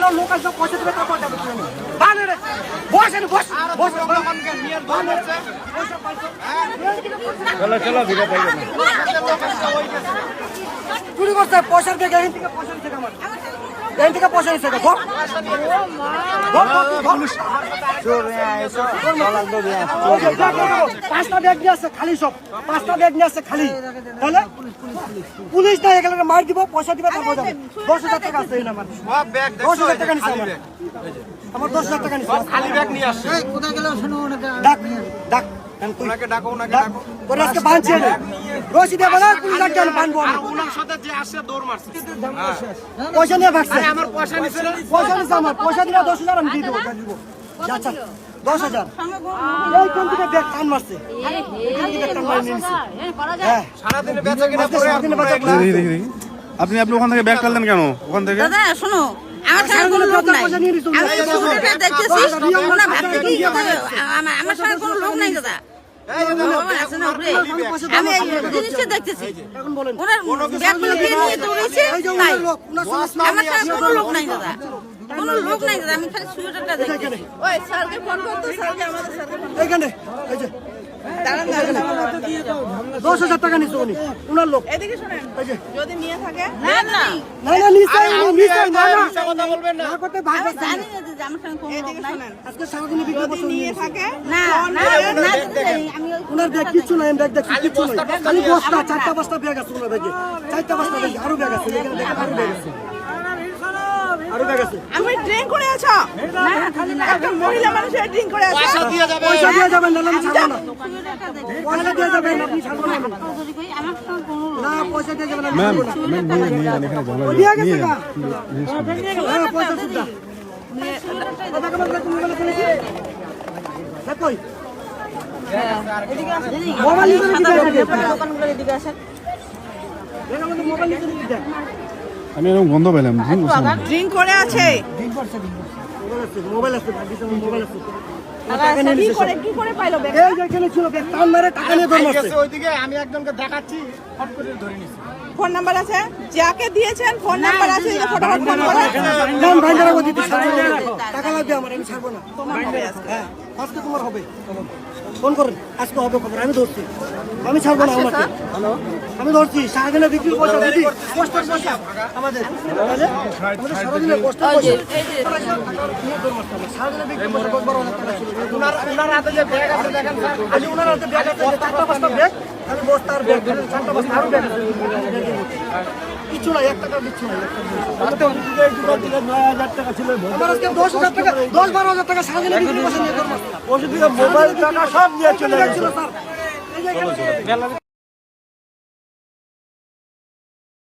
আর লোক আসবে পয়সা দেবে তারপর যাবে ট্রেনে বান রে বসেন বস বস চলো চলো ভিডিও পাই চুরি করছে পয়সার ব্যাগ এখান থেকে পয়সা নিচ্ছে আমার এখান থেকে পয়সা নিচ্ছে গেলো। পাঁচটা ব্যাগ নিয়ে আসছে খালি সব। পাঁচটা ব্যাগ নিয়ে আসছে খালি। তাহলে পুলিশ না এখানে মার দিব পয়সা দিবে তারপর যাবে। দশ হাজার টাকা আছে এই নাম্বার। দশ হাজার টাকা নিচ্ছে আমার। আমার দশ হাজার টাকা নিচ্ছে। খালি ব্যাগ নিয়ে আসছে। ডাক ডাক। কই- ওনাকে ডাকো ডাক। ডাকো। ওরা আজকে বাঁধছে বলা ওনার সাথে যে আসছে দৌড় মারছে। পয়সা নিয়ে ভাগছে আমার পয়সা নিছে পয়সা আমার। পয়সা দিলে দশ হাজার আমি দিয়ে দেবো যা দিব। আচ্ছা দশ হাজার। কোন ব্যাগ টান মারছে। আপনি আপনি ওখান থেকে ব্যাগ টানলেন কেন? ওখান থেকে? দাদা শোনো আমার সঙ্গে কোনো লোক নাই। আমি দেখতেছি আমার আমার সঙ্গে কোনো লোক নাই দাদা। না নিয়ে কোনো লোক নাই দাদা। কোনো লোক নাই দাদা। আমি খালি সুইটারটা দেখতেছি। ওই স্যারকে ফোন করতো স্যারকে আমাদের স্যারকে এইখানে এই যে। দাঁড়ান দাঁড়ান। দশ হাজার টাকা নিচ্ছে উনি। ওনার লোক। এদিকে শোনেন এই যে। যদি নিয়ে থাকে। না না না না নিশ্চয় নিশ্চয় না না কথা বলবেন না। না করতে ভাই আমি জানি না যে আমার সঙ্গে কোনো লোক নাই। আজকে সারাদিনে বিক্রি করছে উনি। না না না ওই ওনার ব্যাগ কিচ্ছু নাই ব্যাগ দেখছি কিচ্ছু নাই। খালি বস্তা চারটা পাঁচটা ব্যাগ আছে ওনার ব্যাগে চারটা পাঁচটা ব্যাগ আরও ব্যাগ আছে এখানে দেখেন আরও ব্যাগ আছে আরও ব্যাগ আছে আমি ড্রিঙ্ক করে আছো? না খালি না একটা মহিলা মানুষের ড্রিঙ্ক করে আছে। পয়সা দিয়ে যাবে। পয়সা দিয়ে যাবেন না আমি ছাড়বো না। পয়সা দিয়ে যাবেন আপনি ছাড়বো না। আমি। যদি কই আমার সঙ্গে কোনো লোক না পয়সা দিয়ে যাবেন আমি ম্যাম নিয়ে নিয়ে এখানে ঝামেলা দিয়ে গেছে নিয়ে গা। যান হ্যাঁ পয়সা সুদ্ধা কথা কেমন তুমি বলে দেখ। কই আমি এরকম গন্ধ পেলাম? ড্রিঙ্ক করে আছে মোবাইল আছে মোবাইল আছে। আমি একজনকে দেখাচ্ছি ধরে নিছি। ফোন নাম্বার আছে? যাকে দিয়েছেন ফোন নাম্বার আছে ফোন করে নাম ভাইজার আগো দিতে ছাড়বো না টাকা লাগবে আমার আমি ছাড়বো না। হ্যাঁ আজকে তোমার হবে। ফোন করেন আজকে হবে খবর আমি ধরছি। আমি ছাড়বো না আমাকে। আমি ধরছি সারাদিনে বিক্রি পয়সা দিদি। কষ্টের পয়সা আমাদের আমাদের। সারাদিনে কষ্টের পয়সা সারাদিনে বিক্রি পয়সা ছিল ওনার ওনার হাতে যে ব্যাগ আছে দেখেন স্যার খালি ওনার হাতে ব্যাগ আছে চারটা পাঁচটা ব্যাগ খালি বস্তার ব্যাগ চারটা পাঁচটা আরও ব্যাগ কিছু নাই এক টাকা কিচ্ছু নাই আমার আজকে দশ হাজার টাকা দশ বারো হাজার টাকা সারাদিনে বিক্রি মোবাইল টাকা সব নিয়ে চলে গেছিল স্যার